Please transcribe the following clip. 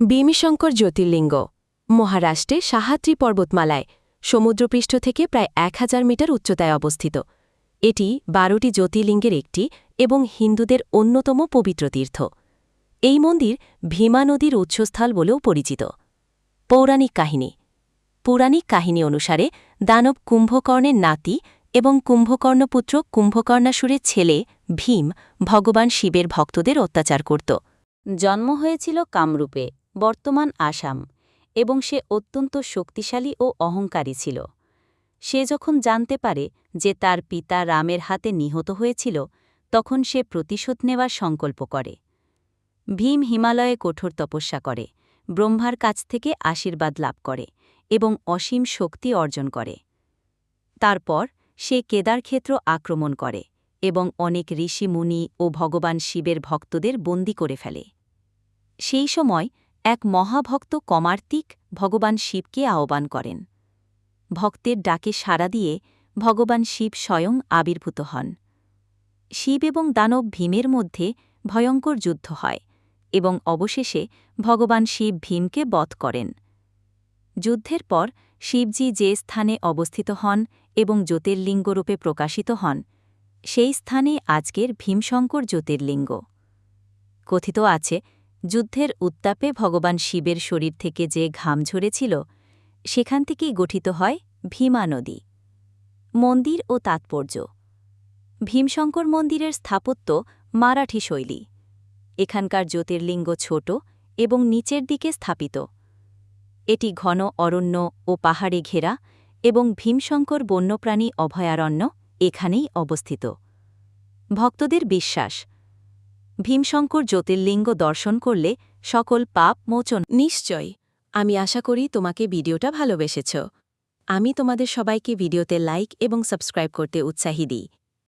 ভীমিশঙ্কর জ্যোতির্লিঙ্গ, মহারাষ্ট্রে সাহাত্রী পর্বতমালায় সমুদ্রপৃষ্ঠ থেকে প্রায় এক হাজার মিটার উচ্চতায় অবস্থিত। এটি বারোটি জ্যোতির্লিঙ্গের একটি এবং হিন্দুদের অন্যতম পবিত্র তীর্থ। এই মন্দির ভীমা নদীর উৎসস্থল বলেও পরিচিত। পৌরাণিক কাহিনী। পৌরাণিক কাহিনী অনুসারে দানব কুম্ভকর্ণের নাতি এবং কুম্ভকর্ণপুত্র কুম্ভকর্ণাসুরের ছেলে ভীম ভগবান শিবের ভক্তদের অত্যাচার করত। জন্ম হয়েছিল কামরূপে। বর্তমান আসাম, এবং সে অত্যন্ত শক্তিশালী ও অহংকারী ছিল। সে যখন জানতে পারে যে তার পিতা রামের হাতে নিহত হয়েছিল, তখন সে প্রতিশোধ নেওয়ার সংকল্প করে। ভীম হিমালয়ে কঠোর তপস্যা করে, ব্রহ্মার কাছ থেকে আশীর্বাদ লাভ করে, এবং অসীম শক্তি অর্জন করে। তারপর সে কেদারক্ষেত্র আক্রমণ করে, এবং অনেক ঋষি মুনি ও ভগবান শিবের ভক্তদের বন্দী করে ফেলে। সেই সময় এক মহাভক্ত কমার্তিক ভগবান শিবকে আহ্বান করেন। ভক্তের ডাকে সাড়া দিয়ে ভগবান শিব স্বয়ং আবির্ভূত হন। শিব এবং দানব ভীমের মধ্যে ভয়ঙ্কর যুদ্ধ হয় এবং অবশেষে ভগবান শিব ভীমকে বধ করেন। যুদ্ধের পর শিবজি যে স্থানে অবস্থিত হন এবং জ্যোতির্লিঙ্গরূপে প্রকাশিত হন, সেই স্থানে আজকের ভীমশঙ্কর জ্যোতির্লিঙ্গ। কথিত আছে যুদ্ধের উত্তাপে ভগবান শিবের শরীর থেকে যে ঘাম ঝরেছিল, সেখান থেকেই গঠিত হয় ভীমা নদী। মন্দির ও তাৎপর্য। ভীমশঙ্কর মন্দিরের স্থাপত্য মারাঠি শৈলী। এখানকার জ্যোতির্লিঙ্গ ছোট এবং নিচের দিকে স্থাপিত। এটি ঘন অরণ্য ও পাহাড়ে ঘেরা এবং ভীমশঙ্কর বন্যপ্রাণী অভয়ারণ্য এখানেই অবস্থিত। ভক্তদের বিশ্বাস ভীমশঙ্কর জ্যোতির্লিঙ্গ দর্শন করলে সকল পাপ, মোচন নিশ্চয়। আমি আশা করি তোমাকে ভিডিওটা ভালোবেসেছ। আমি তোমাদের সবাইকে ভিডিওতে লাইক এবং সাবস্ক্রাইব করতে উৎসাহী দিই।